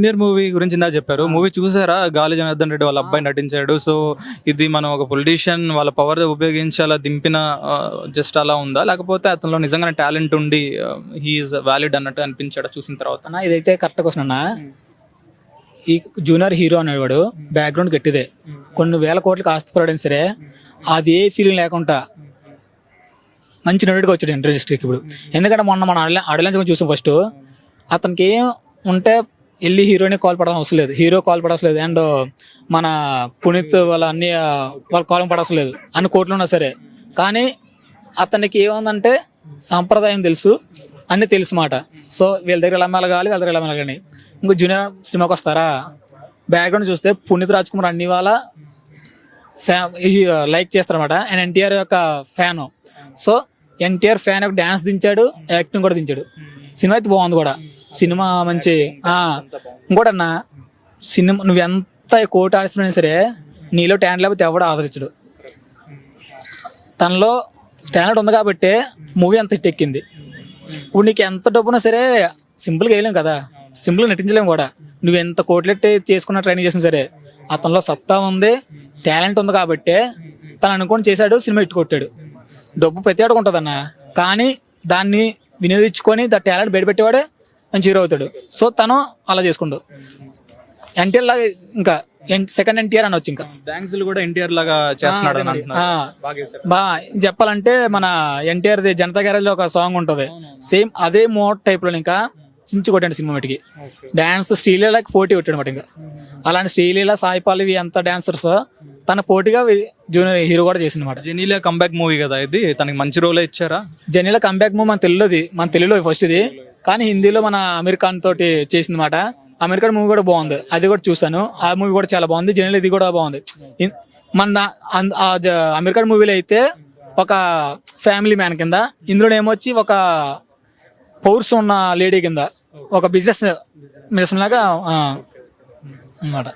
Junior movie గురించి ఇందా చెప్పారు. మూవీ చూసారా? గాలి జనార్దన్ రెడ్డి వాళ్ళ అబ్బాయి నటించాడు. సో ఇది మనం ఒక పొలిటీషియన్ వాళ్ళ పవర్ ఉపయోగించి అలా దింపిన జస్ట్ అలా ఉందా? లేకపోతే అతనిలో నిజంగానే టాలెంట్ ఉండి హీఈస్ వ్యాలిడ్ అన్నట్టు అనిపించాడు చూసిన తర్వాత? ఇదైతే కరెక్ట్ క్వశ్చన్ అన్న. ఈ జూనియర్ హీరో అనేవాడు బ్యాక్గ్రౌండ్ గట్టిదే. కొన్ని వేల కోట్లకి ఆస్తిపడైనా సరే అది ఏ ఫీలింగ్ లేకుండా మంచి నటుడిగా వచ్చాడు ఇండస్ట్రీకి ఇప్పుడు. ఎందుకంటే మొన్న మన అడల అడలంచం చూసాం ఫస్ట్ అతనికి ఏం ఉంటే వెళ్ళి హీరోని కాల్ పడడం అవసరం లేదు. హీరో కాల్ పడవసరం లేదు. అండ్ మన పునీత్ వాళ్ళ అన్ని వాళ్ళ కాల్ పడవసరం లేదు. అన్ని కోట్లు ఉన్నా సరే. కానీ అతనికి ఏముందంటే సాంప్రదాయం తెలుసు. అన్ని తెలుసు మాట. సో వీళ్ళ దగ్గర ఎలా మెలగాలి వీళ్ళ దగ్గర ఎలా మెలగాలి ఇంకో జూనియర్ సినిమాకి వస్తారా? బ్యాక్గ్రౌండ్ చూస్తే పునీత్ రాజ్ కుమార్ అన్ని వాళ్ళ ఫ్యా లైక్ చేస్తారనమాట అండ్ ఎన్టీఆర్ యొక్క ఫ్యాన్. సో ఎన్టీఆర్ ఫ్యాన్ యొక్క డ్యాన్స్ దించాడు యాక్టింగ్ కూడా దించాడు. సినిమా అయితే బాగుంది కూడా. సినిమా మంచి ఆ, ఇంకోటి అన్న సినిమా నువ్వు ఎంత కోటి ఆడిస్తున్నా సరే నీలో టాలెంట్ లేకపోతే ఎవడు ఆదరించడు. తనలో టాలెంట్ ఉంది కాబట్టి మూవీ అంత హిట్ ఎక్కింది. ఇప్పుడు నీకు ఎంత డబ్బున్నా సరే సింపుల్గా వేయలేం కదా. సింపుల్గా నటించలేం కూడా. నువ్వు ఎంత కోట్లెట్టి చేసుకున్న ట్రైనింగ్ చేసినా సరే అతనిలో సత్తా ఉంది టాలెంట్ ఉంది కాబట్టి తను అనుకొని చేశాడు సినిమా ఇట్టు కొట్టాడు. డబ్బు ప్రతి ఆడుకు ఉంటుందన్న కానీ దాన్ని వినియోగించుకొని దా టాలెంట్ బయటపెట్టేవాడే మంచి హీరో అవుతాడు. సో తను అలా చేసుకుండు. ఎన్టీఆర్ లాగా ఇంకా సెకండ్ ఎన్టీఆర్ అనొచ్చు ఇంకా. థ్యాంక్స్ కూడా ఎన్టీఆర్ లాగా చేస్తున్నాడు అని. బా చెప్పాలంటే మన ఎన్టీఆర్ ది జనతా గ్యారేజ్లో ఒక సాంగ్ ఉంటది. సేమ్ అదే మోడ్ టైప్లో ఇంకా చించి కొట్టాడు సినిమా మటుకి. డాన్స్ శ్రీలీలకి పోటీ కొట్టాడు అనమాట ఇంకా. అలాంటి శ్రీలీల సాయి పల్లవి ఎంత డాన్సర్స్ తన పోటీగా జూనియర్ హీరో కూడా చేసింది అనమాట జెనీలియా కంబ్యాక్ మూవీ కదా ఇది? తనకి మంచి రోలే ఇచ్చారా? జనీల కంబ్యాక్ మూవ్ మన తెలుగుది మన తెలుగులో ఫస్ట్ ఇది. కానీ హిందీలో మన అమెరికాన్ తోటి చేసింది మాట. అమెరికన్ మూవీ కూడా బాగుంది. అది కూడా చూసాను ఆ మూవీ కూడా చాలా బాగుంది. జనరల్ ఇది కూడా బాగుంది. మన అన్- ఆ జ- అమెరికన్ మూవీలో అయితే ఒక ఫ్యామిలీ మ్యాన్ కింద ఇందులో ఏమొచ్చి ఒక పౌర్స్ ఉన్న లేడీ కింద ఒక బిజినెస్ బిజినెస్ లాగా అన్నమాట.